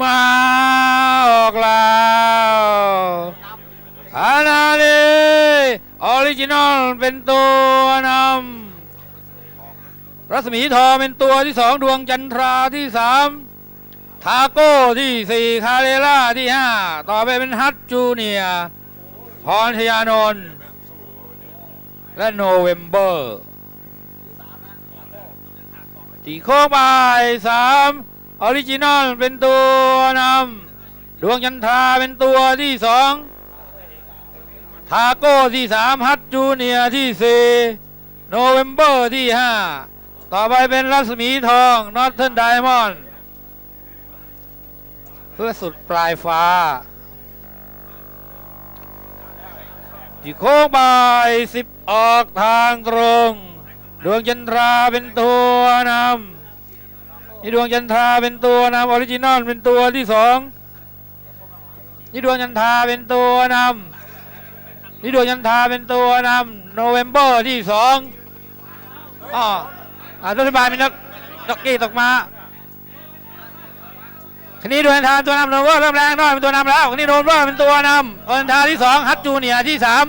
มาออกแล้วอานาลีออริจินอลเป็นตัวนำรัศมีทอเป็นตัวที่สองดวงจันทราที่สามทาโก้ที่สี่คาเรล่าที่ห้าต่อไปเป็นฮัตจูเนียพรชยานนท์และโนเวมเบอร์ตีโค้งบ่ายสาม ออริจินอลเป็นตัวนำดวงจันทราเป็นตัวที่สองทาโก้ที่สามฮัตจูเนียที่สี่โนเวมเบอร์ที่ห้าต่อไปเป็นรัศมีทองนอตเทิร์นไดมอนด์เพื่อสุดปลายฟ้าตีโค้งบ่ายสิบออกทางตรง ดวงจันทราเป็นตัวนำ นี่ดวงจันทราเป็นตัวนำออริจินอลเป็นตัวที่สองนี่ดวงจันทราเป็นตัวนำนี่ดวงจันทราเป็นตัวนำโนเวมเบอร์ที่สองอ๋ออ่ารัฐบาลมีนักจ็อกกี้ตกมาคันนี้ดวงจันทราตัวนำโนเวอร์เริ่มแรงหน้อยเป็นตัวนำแล้วคันนี้โนเวอร์เป็นตัวนำดวงจันทราที่สองฮัตจูเนียที่สาม